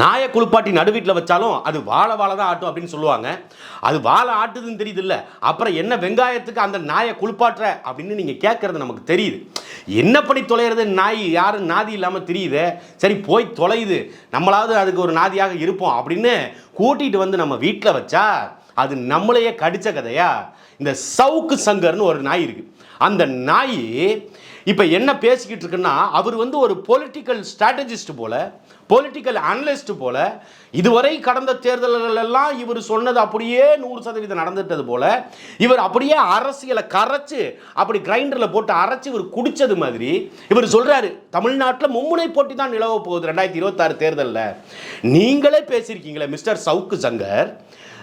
நாயை குளிப்பாட்டி நடுவீட்டில் வச்சாலும் அது வாழை வாழை தான் ஆட்டும் அப்படின்னு சொல்லுவாங்க. அது வாழை ஆட்டுதுன்னு தெரியுது இல்லை அப்புறம் என்ன வெங்காயத்துக்கு அந்த நாயை குளிப்பாட்டுற அப்படின்னு நீங்கள் கேட்குறது நமக்கு தெரியுது. என்ன பண்ணி தொலைகிறது நாய் யாரும் நாதி இல்லாமல் தெரியுது. சரி போய் தொலையுது. நம்மளாவது அதுக்கு ஒரு நாதியாக இருப்போம் அப்படின்னு கூட்டிகிட்டு வந்து நம்ம வீட்டில் வச்சா அது நம்மளையே கடித்த கதையா? இந்த சவுக்கு சங்கர்னு ஒரு நாய் இருக்குது அந்த நாய் இப்போ என்ன பேசிக்கிட்டு இருக்குன்னா அவர் வந்து ஒரு பொலிட்டிக்கல் ஸ்ட்ராட்டஜிஸ்ட் போல் பொலிட்டிக்கல் அனலிஸ்ட் போல இதுவரை கடந்த தேர்தல்கள் எல்லாம் இவர் சொன்னது அப்படியே நூறு சதவீதம் நடந்துட்டது போல இவர் அப்படியே அரசியலை கரைச்சு அப்படி கிரைண்டரில் போட்டு அரைச்சு இவர் குடிச்சது மாதிரி இவர் சொல்றாரு தமிழ்நாட்டில் மும்முனை போட்டி தான் நிலவ போகுது ரெண்டாயிரத்தி இருபத்தாறு தேர்தலில். நீங்களே பேசியிருக்கீங்களே மிஸ்டர் சவுக்கு சங்கர்.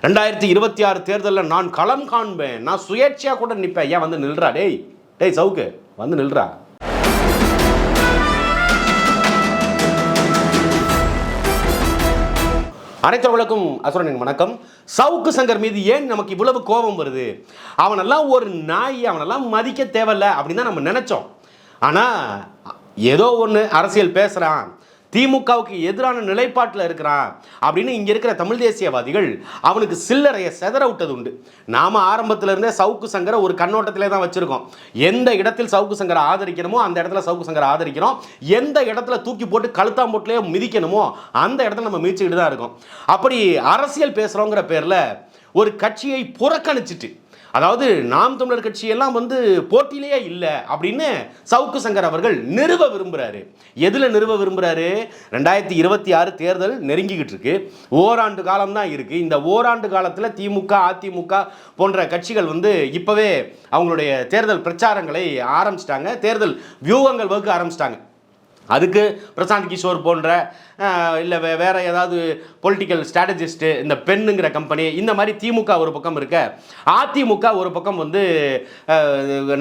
ரெண்டாயிரத்தி இருபத்தி ஆறு தேர்தலில் நான் களம் காண்பேன் நான் சுயேட்சையாக கூட நிற்பேன் ஏன் வந்து நில்றா? டேய் டேய் சவுக்கு வந்து நில்றா? அனைத்தவர்களுக்கும் அசுரனின் வணக்கம். சவுக்கு சங்கர் மீது ஏன் நமக்கு இவ்வளவு கோபம் வருது? அவனெல்லாம் ஒரு நாய் அவனெல்லாம் மதிக்க தேவையில்ல அப்படின்னு தான் நம்ம நினச்சோம். ஆனால் ஏதோ ஒன்று அரசியல் பேசுகிறான் திமுகவுக்கு எதிரான நிலைப்பாட்டில் இருக்கிறான் அப்படின்னு இங்கே இருக்கிற தமிழ் தேசியவாதிகள் அவனுக்கு சில்லறையை செதற விட்டது உண்டு நாம் ஆரம்பத்திலிருந்தே சவுக்கு சங்கரை ஒரு கண்ணோட்டத்திலே தான் வச்சுருக்கோம். எந்த இடத்தில் சவுக்கு சங்கரை ஆதரிக்கணுமோ அந்த இடத்துல சவுக்கு சங்கரை ஆதரிக்கிறோம். எந்த இடத்துல தூக்கி போட்டு கழுத்தாம்போட்டிலே மிதிக்கணுமோ அந்த இடத்துல நம்ம மிதிச்சுக்கிட்டு தான் இருக்கோம். அப்படி அரசியல் பேசுகிறோங்கிற பேரில் ஒரு கட்சியை புறக்கணிச்சிட்டு அதாவது நாம் தமிழர் கட்சியெல்லாம் வந்து போட்டியிலேயே இல்லை அப்படின்னு சவுக்கு சங்கர் அவர்கள் நிறுவ விரும்புகிறாரு எதில் நிறுவ விரும்புகிறாரு ரெண்டாயிரத்தி இருபத்தி ஆறு தேர்தல் நெருங்கிக்கிட்டு இருக்கு. ஓராண்டு காலம் தான் இருக்குது இந்த ஓராண்டு காலத்தில் திமுக அதிமுக போன்ற கட்சிகள் வந்து இப்போவே அவங்களுடைய தேர்தல் பிரச்சாரங்களை ஆரம்பிச்சிட்டாங்க. தேர்தல் வியூகங்கள் வகுக்க ஆரம்பிச்சிட்டாங்க. அதுக்கு பிரசாந்த் கிஷோர் போன்ற இல்லை வே வேறு ஏதாவது பொலிட்டிக்கல் ஸ்ட்ராட்டஜிஸ்ட்டு இந்த பெண்ணுங்கிற கம்பெனி இந்த மாதிரி திமுக ஒரு பக்கம் இருக்க அதிமுக ஒரு பக்கம் வந்து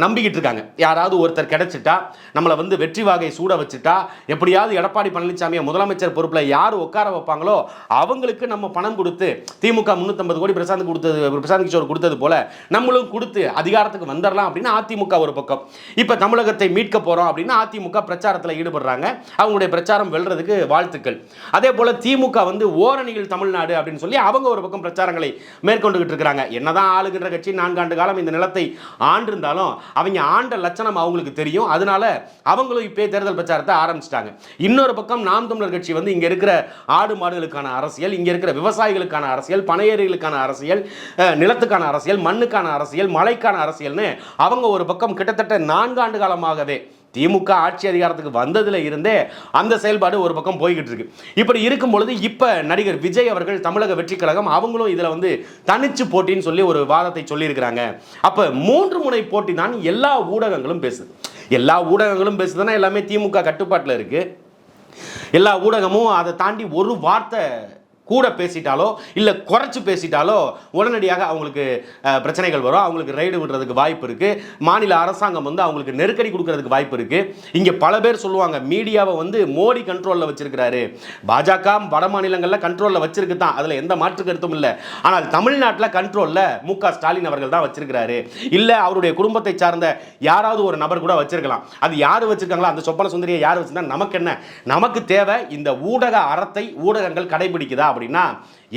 நம்பிக்கிட்டு இருக்காங்க. யாராவது ஒருத்தர் கிடச்சிட்டா நம்மளை வந்து வெற்றி வாகை சூட வச்சுட்டா எப்படியாவது எடப்பாடி பழனிசாமியை முதலமைச்சர் பொறுப்பில் யார் உட்கார வைப்பாங்களோ அவங்களுக்கு நம்ம பணம் கொடுத்து திமுக முந்நூற்றம்பது கோடி பிரசாந்த் கொடுத்தது பிரசாந்த் கிஷோர் கொடுத்தது போல நம்மளும் கொடுத்து அதிகாரத்துக்கு வந்துடலாம் அப்படின்னு அதிமுக ஒரு பக்கம். இப்போ தமிழகத்தை மீட்க போகிறோம் அப்படின்னு அதிமுக பிரச்சாரத்தில் ஈடுபடுறாங்க. அவங்களுடைய பிரச்சாரம் வெல்றதுக்கு வாழ்த்துக்கள். அதே போல் திமுக வந்து ஓரணியில் தமிழ்நாடு அப்படின்னு சொல்லி அவங்க ஒரு பக்கம் பிரச்சாரங்களை மேற்கொண்டுகிட்டு இருக்கிறாங்க. என்னதான் ஆளுகின்ற கட்சி நான்காண்டு காலம் இந்த நிலத்தை ஆண்டிருந்தாலும் அவங்க ஆண்ட லட்சணம் அவங்களுக்கு தெரியும். அதனால அவங்களும் இப்போ தேர்தல் பிரச்சாரத்தை ஆரம்பிச்சிட்டாங்க. இன்னொரு பக்கம் நாம் தமிழர் கட்சி வந்து இங்கே இருக்கிற ஆடு மாடுகளுக்கான அரசியல் இங்கே இருக்கிற விவசாயிகளுக்கான அரசியல் பனையேறிகளுக்கான அரசியல் நிலத்துக்கான அரசியல் மண்ணுக்கான அரசியல் மலைக்கான அரசியல்னு அவங்க ஒரு பக்கம் கிட்டத்தட்ட நான்காண்டு காலமாகவே திமுக ஆட்சி அதிகாரத்துக்கு வந்ததில் இருந்தே அந்த செயல்பாடு ஒரு பக்கம் போய்கிட்டு இருக்கு. இப்படி இருக்கும் பொழுது இப்போ நடிகர் விஜய் அவர்கள் தமிழக வெற்றி கழகம் அவங்களும் இதில் வந்து தனிச்சு போட்டின்னு சொல்லி ஒரு வாதத்தை சொல்லியிருக்கிறாங்க. அப்போ மூன்று முனை போட்டி தான் எல்லா ஊடகங்களும் பேசுது. எல்லா ஊடகங்களும் பேசுதுன்னா எல்லாமே திமுக கட்டுப்பாட்டில் இருக்குது எல்லா ஊடகமும் அதை தாண்டி ஒரு வார்த்தை கூட பேசிட்டாலோ இல்லை குறைச்சி பேசிட்டாலோ உடனடியாக அவங்களுக்கு பிரச்சனைகள் வரும். அவங்களுக்கு ரைடு விடுறதுக்கு வாய்ப்பு இருக்குது மாநில அரசாங்கம் வந்து அவங்களுக்கு நெருக்கடி கொடுக்கறதுக்கு வாய்ப்பு இருக்குது இங்கே பல பேர் சொல்லுவாங்க மீடியாவை வந்து மோடி கண்ட்ரோலில் வச்சிருக்கிறாரு. பாஜக வட மாநிலங்களில் கண்ட்ரோலில் வச்சிருக்கு தான். அதில் எந்த மாற்று கருத்தும் இல்லை. ஆனால் தமிழ்நாட்டில் கண்ட்ரோலில் மு. க. ஸ்டாலின் அவர்கள் தான் வச்சிருக்கிறாரு. இல்லை அவருடைய குடும்பத்தை சார்ந்த யாராவது ஒரு நபர் கூட வச்சிருக்கலாம். அது யார் வச்சிருக்காங்களோ அந்த சொப்பன சுந்தரியை யார் வச்சிருந்தா நமக்கு என்ன? நமக்கு தேவை இந்த ஊடக அறத்தை ஊடகங்கள் கடைபிடிக்குதா அப்படின்னா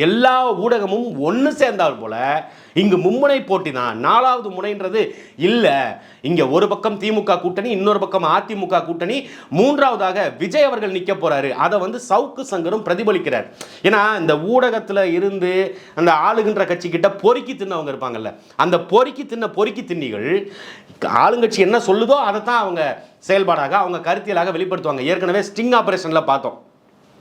எல்லா ஊடகமும் ஒன்று சேர்ந்தால் போல இங்கு மும்முனை போட்டி தான். நாலாவது முனைன்றது இல்லை. இங்கே ஒரு பக்கம் திமுக கூட்டணி இன்னொரு பக்கம் அதிமுக கூட்டணி. மூன்றாவதாக விஜய் அவர்கள் நிற்க போறாரு. அதை வந்து சவுக்கு சங்கரும் பிரதிபலிக்கிறார். ஏன்னா இந்த ஊடகத்தில் இருந்து அந்த ஆளுகின்ற கட்சிக்கிட்ட பொறுக்கி தின்னவங்க இருப்பாங்கல்ல. அந்த பொறுக்கி தின்ன பொறுக்கி தின்னிகள் ஆளுங்கட்சி என்ன சொல்லுதோ அதை தான் அவங்க செயல்பாடாக அவங்க கருத்தியலாக வெளிப்படுத்துவாங்க. ஏற்கனவே ஸ்டிங் ஆபரேஷனில் பார்த்தோம்.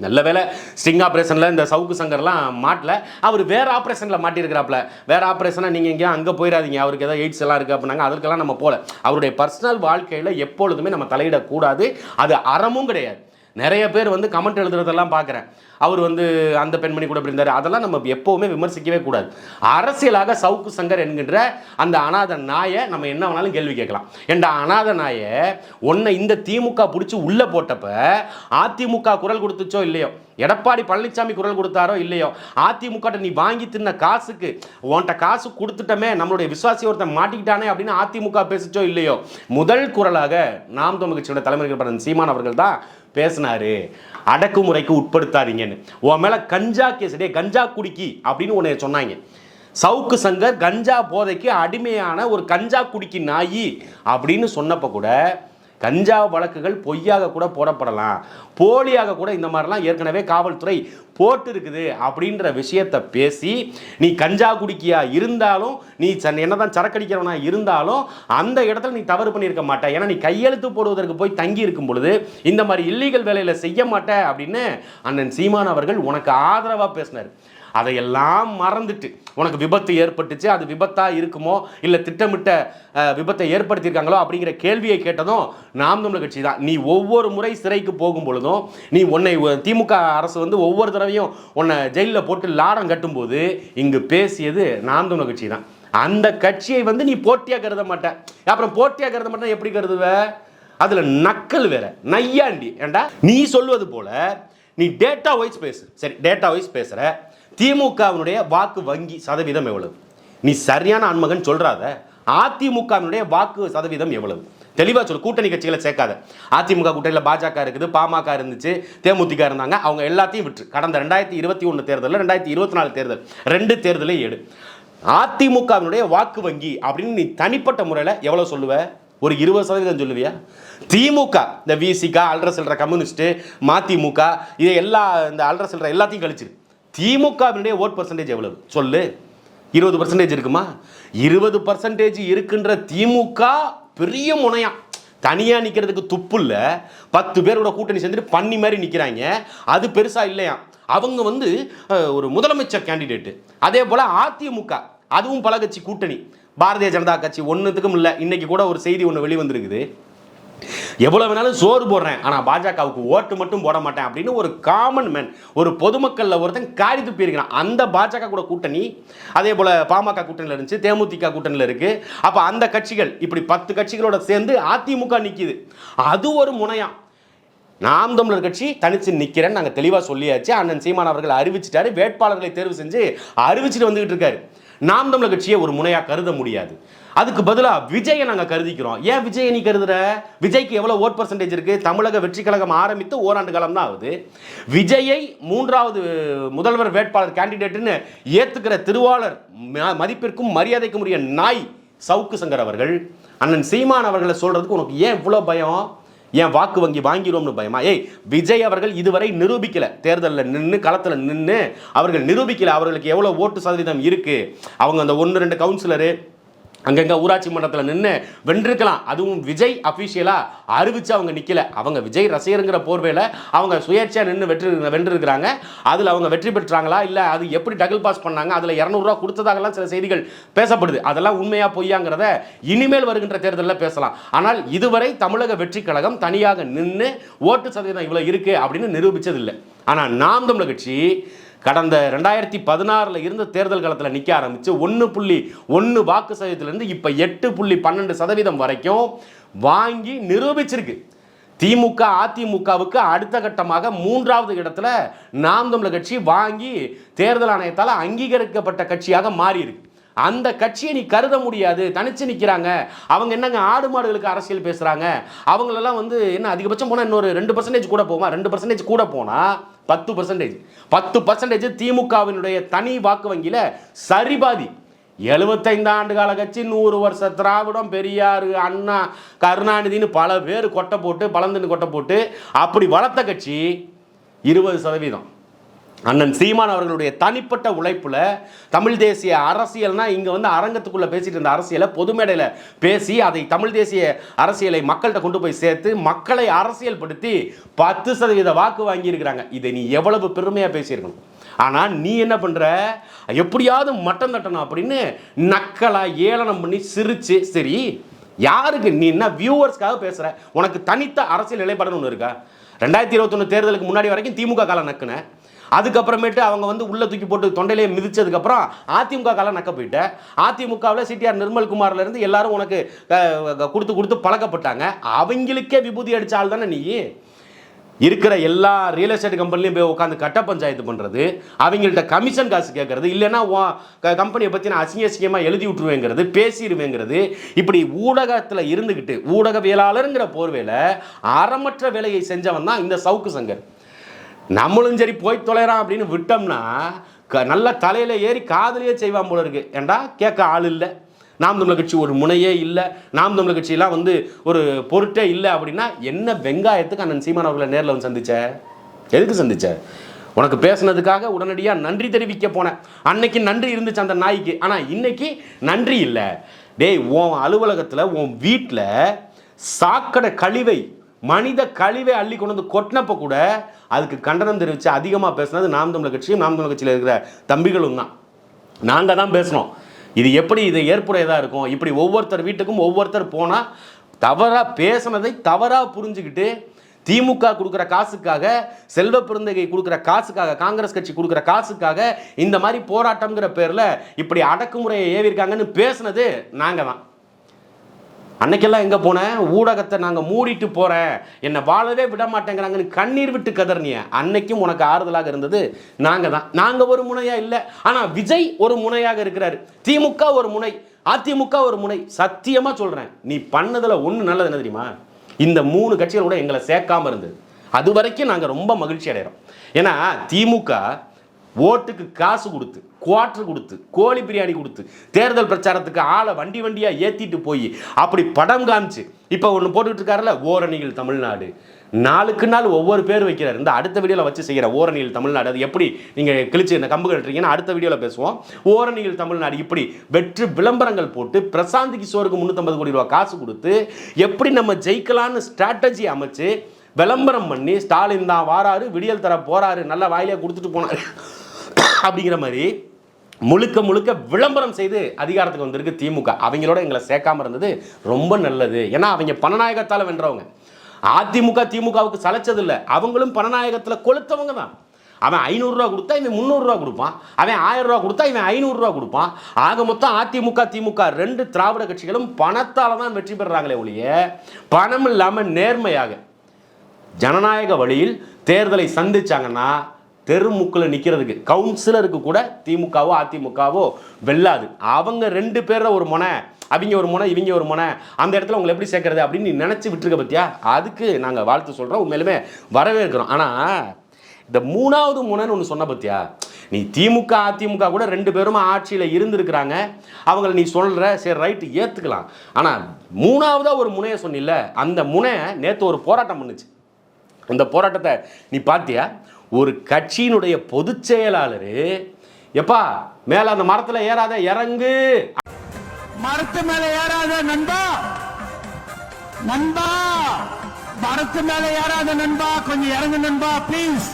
நல்ல வேலை ஸ்டிங் ஆப்ரேஷனில் இந்த சவுக்கு சங்கர்லாம் மாட்டல. அவர் வேறு ஆப்ரேஷனில் மாட்டியிருக்கிறாப்புல வேறு ஆப்ரேஷனாக நீங்கள் எங்கேயும் அங்கே போயிடாதீங்க அவருக்கு ஏதோ எய்ட்ஸ் எல்லாம் இருக்குது அப்படின்னாங்க. அதற்கெல்லாம் நம்ம போகல அவருடைய பர்சனல் வாழ்க்கையில் எப்பொழுதுமே நம்ம தலையிடக்கூடாது. அது அறமும் கிடையாது. நிறைய பேர் வந்து கமெண்ட் எழுதுறதெல்லாம் பார்க்குறேன் அவர் வந்து அந்த பெண்மணி கூட இப்படி இருந்தார். அதெல்லாம் நம்ம எப்போவுமே விமர்சிக்கவே கூடாது. அரசியலாக சவுக்கு சங்கர் என்கின்ற அந்த அநாத நாயை நம்ம என்ன வேணாலும் கேள்வி கேட்கலாம். என்ற அனாத நாயை உன்னை இந்த திமுக பிடிச்சி உள்ளே போட்டப்ப அதிமுக குரல் கொடுத்துச்சோ இல்லையோ? எடப்பாடி பழனிசாமி குரல் கொடுத்தாரோ இல்லையோ? அதிமுக நீ வாங்கி தின்ன காசுக்கு உன்கிட்ட காசு கொடுத்துட்டமே நம்மளுடைய விசுவாசி ஒருத்தன் மாட்டிக்கிட்டானே அப்படின்னு அதிமுக பேசிச்சோ இல்லையோ? முதல் குரலாக நாம் தமிழ் கட்சியோட தலைமை சீமான் அவர்கள் தான் பேசினாரு. அடக்குமுறைக்கு அப்படின்னு. உன் மேலே கஞ்சா கேஸ் டே கஞ்சா குடிக்கி அப்படின்னு உன்னை சொன்னாங்க. சவுக்கு சங்கர் கஞ்சா போதைக்கு அடிமையான ஒரு கஞ்சா குடிக்கி நாயி அப்படின்னு சொன்னப்போ கூட கஞ்சா வழக்குகள் பொய்யாக கூட போடப்படலாம். போலியாக கூட இந்த மாதிரிலாம் ஏற்கனவே காவல்துறை போட்டு இருக்குது அப்படின்ற விஷயத்தை பேசி நீ கஞ்சா குடிக்கியா இருந்தாலும் நீ ச- என்னதான் சரக்கடிக்கிறவனா இருந்தாலும் அந்த இடத்துல நீ தவறு பண்ணியிருக்க மாட்டே. ஏன்னா நீ கையெழுத்து போடுவதற்கு போய் தங்கி இருக்கும் பொழுது இந்த மாதிரி இல்லீகல் வேலையில் செய்ய மாட்ட அப்படின்னு அண்ணன் சீமான் அவர்கள் உனக்கு ஆதரவாக பேசினார். அதையெல்லாம் மறந்துட்டு உனக்கு விபத்து ஏற்பட்டுச்சு அது விபத்தாக இருக்குமோ இல்லை திட்டமிட்ட விபத்தை ஏற்படுத்தியிருக்காங்களோ அப்படிங்கிற கேள்வியை கேட்டதும் நாம் தமிழர் கட்சி தான். நீ ஒவ்வொரு முறை சிறைக்கு போகும் பொழுதும் நீ உன்னை திமுக அரசு வந்து ஒவ்வொரு தடவையும் உன்னை ஜெயிலில் போட்டு லாடம் கட்டும்போது இங்கு பேசியது நாம் தமிழர் கட்சி தான். அந்த கட்சியை வந்து நீ போட்டியாக கருத மாட்டேன் அப்புறம் போட்டியாக கருத மாட்டேன் எப்படி கருதுவ? அதில் நக்கல் வேற நையாண்டி. ஏண்டா? நீ சொல்வது போல நீ டேட்டா வைஸ் பேசு. சரி டேட்டா வைஸ் பேசுகிற திமுகவினுடைய வாக்கு வங்கி சதவீதம் எவ்வளவு? நீ சரியான ஆண்மகன் சொல்றாத அதிமுகவினுடைய வாக்கு சதவீதம் எவ்வளவு? தெளிவாக சொல்லு கூட்டணி கட்சிகளை சேர்க்காத. அதிமுக கூட்டணியில் பாஜக இருக்குது பாமக இருந்துச்சு தேமுதிக இருந்தாங்க அவங்க எல்லாத்தையும் விட்டு கடந்த ரெண்டாயிரத்தி இருபத்தி ஒன்று தேர்தலில் ரெண்டாயிரத்தி இருபத்தி நாலு தேர்தல். ரெண்டு தேர்தலையும் ஏடு அதிமுகவினுடைய வாக்கு வங்கி அப்படின்னு நீ தனிப்பட்ட முறையில் எவ்வளோ சொல்லுவ? ஒரு இருபது சதவீதம் சொல்லுவியா? திமுக இந்த விசிகா அல்ற செல்ற கம்யூனிஸ்ட்டு மதிமுக இது எல்லா இந்த அல்ற செல்ற எல்லாத்தையும் கழிச்சிரு. திமுகவினுடைய ஓட் பர்சன்டேஜ் எவ்வளவு? சொல்லு. இருபது பர்சன்டேஜ் இருக்குமா? இருபது பர்சன்டேஜ் இருக்கின்ற திமுக பெரிய முனையாம் தனியா நிக்கிறதுக்கு துப்பு இல்ல. பத்து பேரோட கூட்டணி சேர்ந்துட்டு பண்ணி மாதிரி நிக்கிறாங்க. அது பெருசா இல்லையா? அவங்க வந்து ஒரு முதலமைச்சர் கேண்டிடேட் அதே போல அதிமுக அதுவும் பல கட்சி கூட்டணி. பாரதிய ஜனதா கட்சி ஒன்றுத்துக்கும் இல்லை. இன்னைக்கு கூட ஒரு செய்தி ஒன்று வெளிவந்திருக்குது. எவ்வளவு வேணாலும் சோறு போடுறேன் ஆனா பாஜகவுக்கு ஓட்டு மட்டும் போட மாட்டேன் அப்படின்னு ஒரு காமன் மேன் ஒரு பொதுமக்கள்ல ஒருத்தன் காரி துப்பி இருக்கிறான். அந்த பாஜக கூட கூட்டணி அதே போல பாமக கூட்டணியில் இருந்துச்சு தேமுதிக கூட்டணியில் இருக்கு. அப்ப அந்த கட்சிகள் இப்படி பத்து கட்சிகளோட சேர்ந்து அதிமுக நிக்குது. அது ஒரு முனையாம் நாம் தமிழர் கட்சி தனிச்சு நிற்கிறேன்னு நாங்கள் தெளிவாக சொல்லியாச்சு. அண்ணன் சீமான் அவர்கள் அறிவிச்சிட்டாரு. வேட்பாளர்களை தேர்வு செஞ்சு அறிவிச்சிட்டு வந்துகிட்டு இருக்காரு. நாம் தமிழர் கட்சியை ஒரு முனையாக கருத முடியாது. அதுக்கு பதிலாக விஜயை நாங்கள் கருதிக்கிறோம். ஏன் விஜயை நீ கருதுற? விஜய்க்கு எவ்வளோ ஓட் பர்சன்டேஜ் இருக்குது தமிழக வெற்றி கழகம் ஆரம்பித்து ஓராண்டு காலம் தான் ஆகுது. விஜயை மூன்றாவது முதல்வர் வேட்பாளர் கேண்டிடேட்டுன்னு ஏற்றுக்கிற திருவாளர் ம- மதிப்பிற்கும் மரியாதைக்கும் உரிய நாய் சவுக்கு சங்கர் அவர்கள் அண்ணன் சீமான் அவர்களை சொல்கிறதுக்கு உனக்கு ஏன் இவ்வளோ பயம்? ஏன் வாக்கு வங்கி வாங்கிடுவோம்னு பயமா? ஏய் விஜய் அவர்கள் இதுவரை நிரூபிக்கல. தேர்தலில் நின்று களத்தில் நின்று அவர்கள் நிரூபிக்கல. அவர்களுக்கு எவ்வளோ ஓட்டு சதவீதம் இருக்குது அவங்க அந்த ஒன்று ரெண்டு கவுன்சிலரு அங்கங்கே ஊராட்சி மன்றத்தில் நின்று வென்றிருக்கலாம். அதுவும் விஜய் அஃபீஷியலாக அறிவித்து அவங்க நிற்கல அவங்க விஜய் ரசிகருங்கிற போர்வையில் அவங்க சுயேட்சையாக நின்று வெற்றி வென்றிருக்கிறாங்க. அதில் அவங்க வெற்றி பெற்றாங்களா? இல்லை அது எப்படி டபுள் பாஸ் பண்ணாங்க? அதில் இரநூறுவா கொடுத்ததாகலாம் சில செய்திகள் பேசப்படுது. அதெல்லாம் உண்மையாக பொய்யாங்கிறத இனிமேல் வருகின்ற தேர்தலில் பேசலாம். ஆனால் இதுவரை தமிழக வெற்றி கழகம் தனியாக நின்று ஓட்டு சதவீதம் இவ்வளோ இருக்குது அப்படின்னு நிரூபிச்சதில்லை. ஆனால் நாம் தமிழர் கட்சி கடந்த ரெண்டாயிரத்தி பதினாறில் இருந்த தேர்தல் காலத்தில் நிற்க ஆரம்பித்து ஒன்று புள்ளி ஒன்று வாக்கு சதவீதத்திலேருந்து இப்போ எட்டு புள்ளி பன்னெண்டு சதவீதம் வரைக்கும் வாங்கி நிரூபிச்சிருக்கு. திமுக அதிமுகவுக்கு அடுத்த கட்டமாக மூன்றாவது இடத்துல நாம் தமிழர் கட்சி வாங்கி தேர்தல் ஆணையத்தால் அங்கீகரிக்கப்பட்ட கட்சியாக மாறியிருக்கு. அந்த கட்சியை நீ கருத முடியாது. தனிச்சு நிற்கிறாங்க அவங்க என்னங்க ஆடு மாடுகளுக்கு அரசியல் பேசுகிறாங்க அவங்களெல்லாம் வந்து என்ன அதிகபட்சம் போனால் இன்னொரு ரெண்டு பர்சன்டேஜ் கூட போமா ரெண்டு பர்சன்டேஜ் கூட போனால் பத்து பர்சன்டேஜ் பத்து பர்சன்டேஜ் திமுகவினுடைய தனி வாக்கு வங்கியில் சரிபாதி. எழுபத்தைந்து ஆண்டு கால கட்சி நூறு வருஷ திராவிடம் பெரியார் அண்ணா கருணாநிதினு பல பேர் கொட்டை போட்டு பலந்துன்னு கொட்டை போட்டு அப்படி வளர்த்த கட்சி இருபது சதவீதம். அண்ணன் சீமான் அவர்களுடைய தனிப்பட்ட உழைப்பில் தமிழ் தேசிய அரசியல்னா இங்கே வந்து அரங்கத்துக்குள்ளே பேசிகிட்டு இருந்த அரசியலை பொதுமேடையில் பேசி அதை தமிழ் தேசிய அரசியலை மக்கள்கிட்ட கொண்டு போய் சேர்த்து மக்களை அரசியல்படுத்தி பத்து சதவீத வாக்கு வாங்கியிருக்கிறாங்க. இதை நீ எவ்வளவு பெருமையாக பேசியிருக்கணும்? ஆனால் நீ என்ன பண்ணுற எப்படியாவது மட்டம் தட்டணும் அப்படின்னு நக்கலாக ஏளனம் பண்ணி சிரிச்சு சரி யாருக்கு நீ என்ன வியூவர்ஸ்க்காக பேசுகிற உனக்கு தனித்த அரசியல் நிலைப்பாடுன்னு ஒன்று இருக்கா? ரெண்டாயிரத்தி இருபத்தொன்று தேர்தலுக்கு முன்னாடி வரைக்கும் திமுக காலம் நக்குனேன் அதுக்கப்புறமேட்டு அவங்க வந்து உள்ள தூக்கி போட்டு தொண்டையிலே மிதிச்சதுக்கப்புறம் அதிமுக காலம் நக்க போயிட்டேன் அதிமுகவில் சிடிஆர் நிர்மல்குமார்லேருந்து எல்லாரும் உனக்கு கொடுத்து கொடுத்து பழக்கப்பட்டாங்க. அவங்களுக்கே விபூதி அடித்தால் ஆள் தானே நீ? இருக்கிற எல்லா ரியல் எஸ்டேட் கம்பெனிலையும் போய் உட்காந்து கட்ட பஞ்சாயத்து பண்ணுறது அவங்கள்ட்ட கமிஷன் காசு கேட்கறது இல்லைன்னா கம்பெனியை பற்றி நான் அசிங்க அசிங்கமாக எழுதி விட்டுருவேங்கிறது பேசிடுவேங்கிறது இப்படி ஊடகத்தில் இருந்துக்கிட்டு ஊடகவியலாளருங்கிற போர்வையில் அறமற்ற வேலையை செஞ்சவன் தான் இந்த சவுக்கு சங்கர். நம்மளும் சரி போய் தொலைறான் அப்படின்னு விட்டோம்னா க நல்ல தலையில் ஏறி காதலியே செய்வான் போல இருக்கு. ஏண்டா? கேட்க ஆள் இல்லை. நாம் தமிழர் கட்சி ஒரு முனையே இல்லை. நாம் தமிழர் கட்சியெல்லாம் வந்து ஒரு பொருட்டே இல்லை அப்படின்னா என்ன வெங்காயத்துக்கு அண்ணன் சீமான் அவர்களை நேரில் வந்து சந்திச்ச? எதுக்கு சந்திச்ச? உனக்கு பேசுனதுக்காக உடனடியாக நன்றி தெரிவிக்க போனேன். அன்னைக்கு நன்றி இருந்துச்சு அந்த நாய்க்கு. ஆனால் இன்னைக்கு நன்றி இல்லை. டேய் உன் அலுவலகத்தில் உன் வீட்டில் சாக்கடை கழிவை மனித கழிவை அள்ளி கொண்டு வந்து கொட்டினப்ப கூட அதுக்கு கண்டனம் தெரிவித்து அதிகமாக பேசினது நாம் தமிழர் கட்சியும் நாம் தமிழர் கட்சியில் இருக்கிற தம்பிகளும் தான். நாங்கள் தான் பேசணும் இது எப்படி இது ஏற்புடையதாக இருக்கும்? இப்படி ஒவ்வொருத்தர் வீட்டுக்கும் ஒவ்வொருத்தர் போனால் தவறாக பேசினதை தவறாக புரிஞ்சுக்கிட்டு திமுக கொடுக்குற காசுக்காக செல்வ பெருந்தகை கொடுக்குற காசுக்காக காங்கிரஸ் கட்சி கொடுக்குற காசுக்காக இந்த மாதிரி போராட்டம்ங்கிற பேரில் இப்படி அடக்குமுறையை ஏவிருக்காங்கன்னு பேசுனது நாங்கள் தான். அன்னைக்கெல்லாம் எங்கே போனேன் ஊடகத்தை நாங்கள் மூடிட்டு போகிறேன் என்னை வாழவே விட மாட்டேங்கிறாங்கன்னு கண்ணீர் விட்டு கதறினிய. அன்னைக்கும் உனக்கு ஆறுதலாக இருந்தது. நாங்கள் தான். நாங்கள் ஒரு முனையாக இல்லை. ஆனால் விஜய் ஒரு முனையாக இருக்கிறார். திமுக ஒரு முனை. அதிமுக ஒரு முனை. சத்தியமாக சொல்கிறேன் நீ பண்ணதில் ஒன்று நல்லது என்ன தெரியுமா? இந்த மூணு கட்சிகளோட எங்களை சேர்க்காமல் இருந்தது. அது வரைக்கும் நாங்கள் ரொம்ப மகிழ்ச்சி அடைகிறோம் ஏன்னா திமுக ஓட்டுக்கு காசு கொடுத்து குவாட்ரு கொடுத்து கோழி பிரியாணி கொடுத்து தேர்தல் பிரச்சாரத்துக்கு ஆளை வண்டி வண்டியாக ஏற்றிட்டு போய் அப்படி படம் காமிச்சு. இப்போ ஒன்று போட்டுக்கிட்டு இருக்காருல்ல ஓரணிகள் தமிழ்நாடு. நாளுக்கு நாள் ஒவ்வொரு பேர் வைக்கிறார். இந்த அடுத்த வீடியோவில் வச்சு செய்கிற ஓரணிகள் தமிழ்நாடு அது எப்படி நீங்கள் கிழிச்சு இந்த கம்பு கட்டுறீங்கன்னா அடுத்த வீடியோவில் பேசுவோம். ஓரணிகள் தமிழ்நாடு இப்படி வெற்று விளம்பரங்கள் போட்டு பிரசாந்த் கிஷோருக்கு முந்நூற்றம்பது கோடி ரூபா காசு கொடுத்து எப்படி நம்ம ஜெயிக்கலான்னு ஸ்ட்ராட்டஜி அமைச்சு விளம்பரம் பண்ணி ஸ்டாலின் தான் வாராரு விடியல் தர போறாரு நல்ல வாயிலே கொடுத்துட்டு போனாரு. அப்படிங்கிற மாதிரி முழுக்க முழுக்க விளம்பரம் செய்து அதிகாரத்துக்கு வந்திருக்கு திமுக. அவங்களோட எங்களை சேர்க்காம இருந்தது ரொம்ப நல்லது. ஏன்னா அவங்க பணநாயகத்தால் வென்றவங்க. அதிமுக திமுகவுக்கு சலைச்சதில்லை அவங்களும் பணநாயகத்தில் கொளுத்தவங்க தான். அவன் ஐநூறுரூவா கொடுத்தா இவன் முந்நூறுரூவா கொடுப்பான். அவன் ஆயிரம் ரூபா கொடுத்தா இவன் ஐநூறுரூவா கொடுப்பான். ஆக மொத்தம் அதிமுக திமுக ரெண்டு திராவிட கட்சிகளும் பணத்தால் தான் வெற்றி பெறுறாங்களே ஒழிய பணம் இல்லாமல் நேர்மையாக ஜனநாயக வழியில் தேர்தலை சந்திச்சாங்கன்னா தெருமுக்கில் நிற்கிறதுக்கு கவுன்சிலருக்கு கூட திமுகவோ அதிமுகவோ வெல்லாது. அவங்க ரெண்டு பேரில் ஒரு முனை அவங்க ஒரு முனை இவங்க ஒரு முனை. அந்த இடத்துல உங்களை எப்படி சேர்க்கறது அப்படின்னு நீ நினச்சி விட்டுருக்க பத்தியா? அதுக்கு நாங்கள் வாழ்த்து சொல்கிறோம் உண்மையிலுமே வரவேற்கிறோம். ஆனால் இந்த மூணாவது முனைன்னு ஒன்று சொன்ன பத்தியா? நீ திமுக அதிமுக கூட ரெண்டு பேரும் ஆட்சியில் இருந்திருக்கிறாங்க. அவங்கள நீ சொல்கிற சரி ரைட்டு ஏற்றுக்கலாம் ஆனால் மூணாவதாக ஒரு முனையை சொன்னில்ல அந்த முனை நேற்று ஒரு போராட்டம் பண்ணுச்சு. அந்த போராட்டத்தை நீ பார்த்தியா ஒரு கட்சியினுடைய பொதுச் செயலாளர் எப்பா மேல அந்த மரத்துல ஏறாத இறங்கு. மரத்து மேல ஏறாத நண்பா நண்பா. மரத்து மேல ஏறாத நண்பா கொஞ்சம் இறங்கு நண்பா ப்ளீஸ்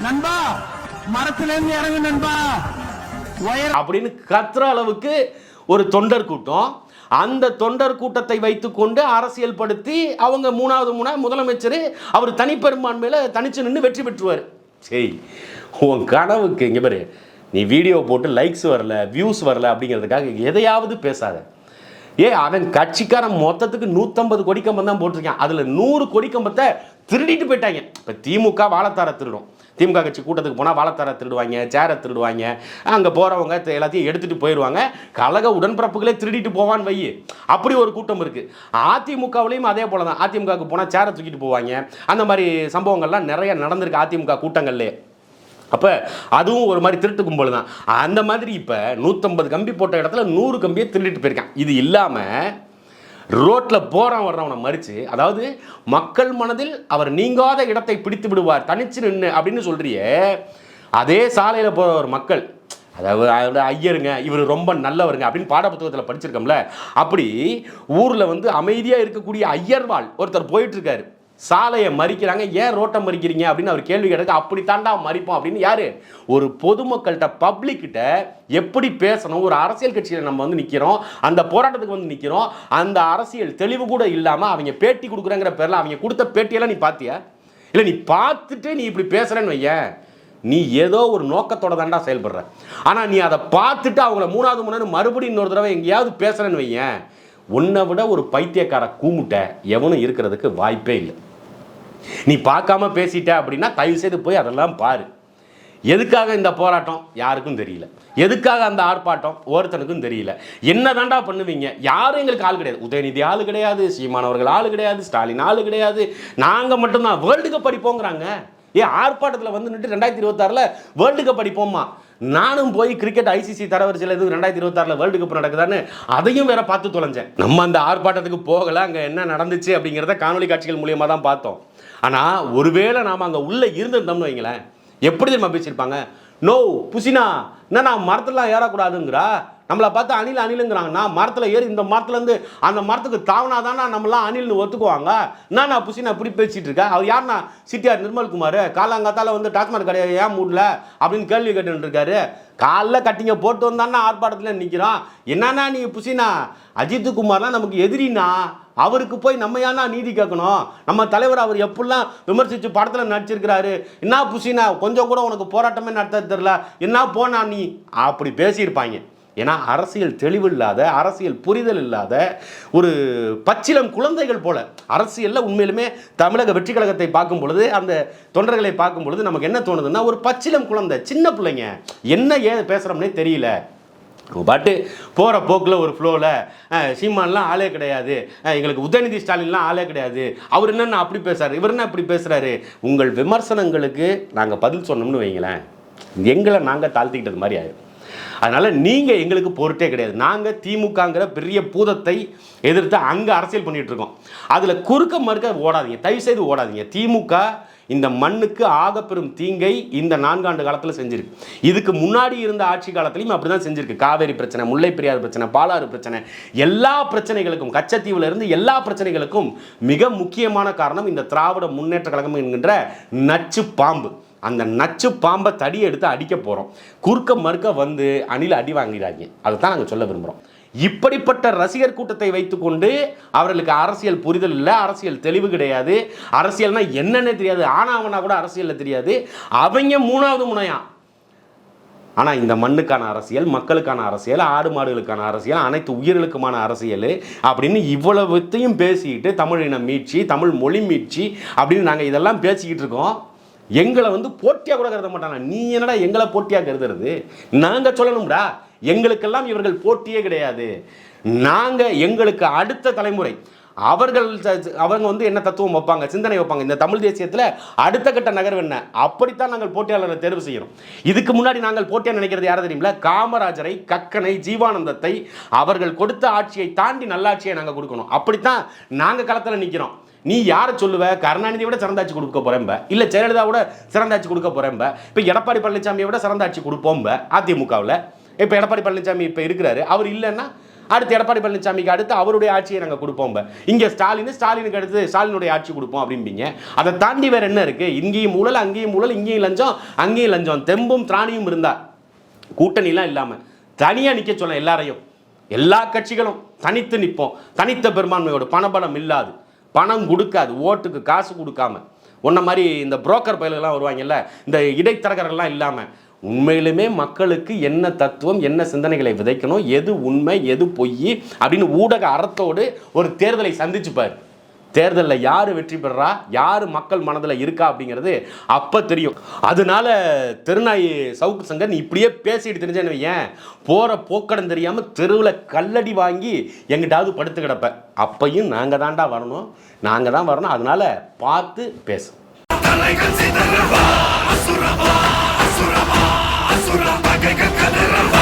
நண்பா மரத்துல இருந்து இறங்கு நண்பா. அப்படின்னு கத்துற அளவுக்கு ஒரு தொண்டர் கூட்டம். அந்த தொண்டர் கூட்டத்தை வைத்துக்கொண்டு அரசியல் படுத்தி அவங்க மூணாவது மூணாவது முதலமைச்சர் அவர் தனிப்பெரும்பான்மையில் தனிச்சு நின்று வெற்றி பெற்றுவார். சரி உன் கனவுக்கு இங்கே பாரு நீ வீடியோ போட்டு லைக்ஸ் வரல வியூஸ் வரல அப்படிங்கிறதுக்காக எதையாவது பேசாத. ஏ அவன் கட்சிக்காரன் மொத்தத்துக்கு நூற்றம்பது கொடி கம்பம் தான் போட்டிருக்கான். அதில் நூறு கொடிக்கம்பத்தை திருடிட்டு போயிட்டாங்க. இப்போ திமுக வாழத்தார திருடும். திமுக கட்சி கூட்டத்துக்கு போனால் வாழைத்தார திருடுவாங்க சேரை திருடுவாங்க. அங்கே போகிறவங்க எல்லாத்தையும் எடுத்துகிட்டு போயிடுவாங்க கழக உடன்பிறப்புகளே திருடிட்டு போவான்னு வை. அப்படி ஒரு கூட்டம் இருக்குது அதிமுகவுலேயும் அதே போல தான் அதிமுகவுக்கு போனால் சேரை தூக்கிட்டு போவாங்க. அந்த மாதிரி சம்பவங்கள்லாம் நிறைய நடந்திருக்கு அதிமுக கூட்டங்கள்லேயே அப்போ அதுவும் ஒரு மாதிரி திருட்டு கும்பல் தான் அந்த மாதிரி இப்போ நூற்றம்பது கம்பி போட்ட இடத்துல நூறு கம்பியை திருடிட்டு போயிருக்கான். இது இல்லாமல் ரோட்டில் போகிறான் வர்றவனை மறித்து அதாவது மக்கள் மனதில் அவர் நீங்காத இடத்தை பிடித்து விடுவார் தனிச்சு நின்று அப்படின்னு சொல்கிறியே அதே சாலையில் போகிற ஒரு மக்கள் அதாவது அதோட ஐயருங்க இவர் ரொம்ப நல்லவருங்க அப்படின்னு பாடப்புத்தகத்தில் படிச்சிருக்கோம்ல அப்படி ஊரில் வந்து அமைதியாக இருக்கக்கூடிய ஐயர்வாள் ஒருத்தர் போயிட்டுருக்காரு சாலையை மறிக்கிறாங்க. ஏன் ரோட்டை மறிக்கிறீங்க? அப்படின்னு அவர் கேள்வி கேட்டது அப்படி தாண்டா மறிப்போம் அப்படின்னு யாரு? ஒரு பொதுமக்கள்கிட்ட பப்ளிக்கிட்ட எப்படி பேசணும்? ஒரு அரசியல் கட்சியில் நம்ம வந்து நிற்கிறோம் அந்த போராட்டத்துக்கு வந்து நிற்கிறோம் அந்த அரசியல் தெளிவு கூட இல்லாமல் அவங்க பேட்டி கொடுக்குறேங்கிற பேரில் அவங்க கொடுத்த பேட்டியெல்லாம் நீ பார்த்தியா இல்லை நீ பார்த்துட்டு நீ இப்படி பேசுகிறேன்னு வையன் நீ ஏதோ ஒரு நோக்கத்தோட தாண்டா செயல்படுற. ஆனால் நீ அதை பார்த்துட்டு அவங்கள மூணாவது முன்னாடி மறுபடியும் இன்னொரு தடவை எங்கேயாவது பேசுகிறேன்னு வையன் உன்னை விட ஒரு பைத்தியக்கார கூமுட்டை எவனும் இருக்கிறதுக்கு வாய்ப்பே இல்லை. நீ பார்க்காம பேசிட்ட அப்படின்னா தயவு செய்து போய் அதெல்லாம் பாரு. எதுக்காக இந்த போராட்டம்? யாருக்கும் தெரியல. எதுக்காக அந்த ஆர்ப்பாட்டம்? ஒருத்தனுக்கும் தெரியல. என்ன தாண்டா பண்ணுவீங்க? யாரும் எங்களுக்கு ஆள் கிடையாது. உதயநிதி ஆள் கிடையாது சீமானவர்கள் ஆள் கிடையாது ஸ்டாலின் ஆள் கிடையாது. நாங்கள் மட்டும்தான். வேர்ல்டு கப் அடிப்போங்கிறாங்க. ஏன் ஆர்ப்பாட்டத்தில் வந்து நின்று ரெண்டாயிரத்தி இருபத்தாறில் வேர்ல்டு கப் படிப்போம்மா நானும் போய் கிரிக்கெட் ஐசிசி தரவரிசையில் எதுவும் ரெண்டாயிரத்தி இருபத்தாறில் வேர்ல்டு கப் நடக்குதான்னு அதையும் வேற பார்த்து தொலைஞ்சேன். நம்ம அந்த ஆர்ப்பாட்டத்துக்கு போகல. அங்கே என்ன நடந்துச்சு அப்படிங்கிறத காணொலி காட்சிகள் மூலியமாக தான் பார்த்தோம். ஆனால் ஒருவேளை நாம் அங்கே உள்ளே இருந்திருந்தோம்னு வைங்களேன் எப்படி தெரியுமா பேசியிருப்பாங்க? நோ புசினா என்ன நான் மரத்துலாம் ஏறக்கூடாதுங்கிறா? நம்மளை பார்த்து அணில் அணிலுங்கிறாங்க. நான் மரத்தில் ஏறி இந்த மரத்துலேருந்து அந்த மரத்துக்கு தாவனாதானா நம்மளாம் அணில்னு ஒத்துக்குவாங்க? நான் நான் புசினா இப்படி பேசிட்டு இருக்கேன் அவர் யாருண்ணா? சிட்டியார் நிர்மல்குமார் காலாங்காத்தால வந்து டாஸ்மாக் கடையை ஏன் மூடல? அப்படின்னு கேள்வி கேட்டுருக்காரு காலைல கட்டிங்க போட்டு வந்தான்னா ஆர்ப்பாட்டத்தில் நிற்கிறான் என்னன்னா நீ புசினா? அஜித் நமக்கு எதிரினா அவருக்கு போய் நம்ம ஏன்னா நீதி கேட்கணும்? நம்ம தலைவர் அவர் எப்படிலாம் விமர்சித்து படத்தில் நடிச்சிருக்கிறாரு? என்ன புசினா கொஞ்சம் கூட உனக்கு போராட்டமே நடத்த தெரில என்ன போனா நீ? அப்படி பேசியிருப்பாங்க. ஏன்னா அரசியல் தெளிவு இல்லாத அரசியல் புரிதல் இல்லாத ஒரு பச்சிலம் குழந்தைகள் போல அரசியலில் உண்மையிலுமே தமிழக வெற்றி கழகத்தை பார்க்கும் பொழுது அந்த தொண்டர்களை பார்க்கும் பொழுது நமக்கு என்ன தோணுதுன்னா ஒரு பச்சிலம் குழந்தை சின்ன பிள்ளைங்க என்ன ஏன் பேசுகிறோம்னே தெரியல. பாட்டு போகிற போக்கில் ஒரு ஃப்ளோவில் சீமான்லாம் ஆளே கிடையாது. எங்களுக்கு உதயநிதி ஸ்டாலின்லாம் ஆளே கிடையாது. அவர் என்னென்ன அப்படி பேசுகிறார் இவர் என்ன அப்படி பேசுகிறாரு உங்கள் விமர்சனங்களுக்கு நாங்கள் பதில் சொன்னோம்னு வைங்களேன். எங்களை நாங்கள் தாழ்த்திக்கிட்டது மாதிரி ஆயிடும் அதனால் நீங்கள் எங்களுக்கு பொருட்டே கிடையாது. நாங்கள் திமுகங்கிற பெரிய பூதத்தை எதிர்த்து அங்கே அரசியல் பண்ணிகிட்ருக்கோம் இருக்கோம். அதில் குறுக்க மறுக்க ஓடாதீங்க. தயவு செய்து ஓடாதீங்க. திமுக இந்த மண்ணுக்கு ஆகப்பெரும் தீங்கை இந்த நான்காண்டு காலத்தில் செஞ்சிருக்கு. இதுக்கு முன்னாடி இருந்த ஆட்சி காலத்திலையும் அப்படி தான் செஞ்சிருக்கு. காவேரி பிரச்சனை முல்லை பெரியார் பிரச்சனை பாலாறு பிரச்சனை. எல்லா பிரச்சனைகளுக்கும் கச்சத்தீவில் இருந்து எல்லா பிரச்சனைகளுக்கும் மிக முக்கியமான காரணம் இந்த திராவிட முன்னேற்ற கழகம் என்கின்ற நச்சு பாம்பு. அந்த நச்சு பாம்பை தடி எடுத்து அடிக்க போகிறோம் குறுக்க மறுக்க வந்து அணில் அடி வாங்கிறாங்க. அதை தான் நாங்கள் சொல்ல விரும்புகிறோம் இப்படிப்பட்ட ரசிகர் கூட்டத்தை வைத்துக்கொண்டு அவர்களுக்கு அரசியல் புரிதல் இல்லை அரசியல் தெளிவு கிடையாது. அரசியல்னா என்னன்னே தெரியாது. ஆனாவனா கூட அரசியலில் தெரியாது. அவங்க மூணாவது முனையா. ஆனால் இந்த மண்ணுக்கான அரசியல் மக்களுக்கான அரசியல் ஆடு மாடுகளுக்கான அரசியல் அனைத்து உயிர்களுக்குமான அரசியல் அப்படின்னு இவ்வளவுத்தையும் பேசிக்கிட்டு தமிழின மீட்சி தமிழ் மொழி மீட்சி அப்படின்னு நாங்கள் இதெல்லாம் பேசிக்கிட்டு இருக்கோம். எங்களை வந்து போட்டியாக கூட கருத மாட்டாங்க நீ என்னடா எங்களை போட்டியாக கருதுறது? நாங்கள் சொல்லணும்டா. எங்களுக்கெல்லாம் இவர்கள் போட்டியே கிடையாது. நாங்கள் எங்களுக்கு அடுத்த தலைமுறை அவர்கள் அவங்க வந்து என்ன தத்துவம் வைப்பாங்க சிந்தனை வைப்பாங்க. இந்த தமிழ் தேசியத்தில் அடுத்த கட்ட நகர்வு என்ன? அப்படித்தான் நாங்கள் போட்டியாளரை தேர்வு செய்யணும். இதுக்கு முன்னாடி நாங்கள் போட்டியாக நினைக்கிறது யாரை தெரியுமில காமராஜரை கக்கனை ஜீவானந்தத்தை அவர்கள் கொடுத்த ஆட்சியை தாண்டி நல்லாட்சியை நாங்கள் கொடுக்கணும். அப்படித்தான் நாங்கள் களத்தில் நிற்கிறோம் நீ யாரை சொல்லுவ? கருணாநிதியை விட சிறந்தாட்சி கொடுக்க போறேன்ப இல்ல ஜெயலலிதா விட சிறந்தாட்சி கொடுக்க போறேன்ப இப்போ எடப்பாடி பழனிசாமியை விட சிறந்தாட்சி கொடுப்போம்ப அதிமுகவில். இப்போ எடப்பாடி பழனிசாமி இப்போ இருக்கிறாரு. அவர் இல்லைன்னா அடுத்து எடப்பாடி பழனிசாமிக்கு அடுத்து அவருடைய ஆட்சியை நாங்கள் கொடுப்போம் இங்கே ஸ்டாலின் ஸ்டாலினுக்கு அடுத்து ஸ்டாலினுடைய ஆட்சி கொடுப்போம் அப்படிம்பீங்க. அதை தாண்டி வேற என்ன இருக்கு? இங்கேயும் ஊழல் அங்கேயும் ஊழல் இங்கேயும் லஞ்சம் அங்கேயும் லஞ்சம். தெம்பும் திராணியும் இருந்தா கூட்டணிலாம் இல்லாமல் தனியாக நிற்க சொல்ல எல்லாரையும். எல்லா கட்சிகளும் தனித்து நிற்போம் தனித்த பெரும்பான்மையோட பணபலம் இல்லாது பணம் கொடுக்காது ஓட்டுக்கு காசு கொடுக்காம. உன்ன மாதிரி இந்த புரோக்கர் பயல்கள்லாம் வருவாங்கல்ல இந்த இடைத்தரகர்கள்லாம் இல்லாமல் உண்மையிலுமே மக்களுக்கு என்ன தத்துவம் என்ன சிந்தனைகளை விதைக்கணும் எது உண்மை எது பொய் அப்படின்னு ஊடக அறத்தோடு ஒரு தேர்தலை சந்திச்சுப்பார். தேர்தலில் யார் வெற்றி பெறா யார் மக்கள் மனதில் இருக்கா அப்படிங்கிறது அப்போ தெரியும். அதனால திருநாய் சவுக்கு சங்கர் நீ இப்படியே பேசிட்டு தெரிஞ்சேன்னு ஏன் போகிற போக்கடம் தெரியாமல் தெருவில் கல்லடி வாங்கி எங்கிட்டாவது படுத்து கிடப்ப அப்பையும் நாங்கள் தாண்டா வரணும். நாங்கள் தான் வரணும். அதனால பார்த்து பேசும். தலைகள் சிதறவா அசுரவா?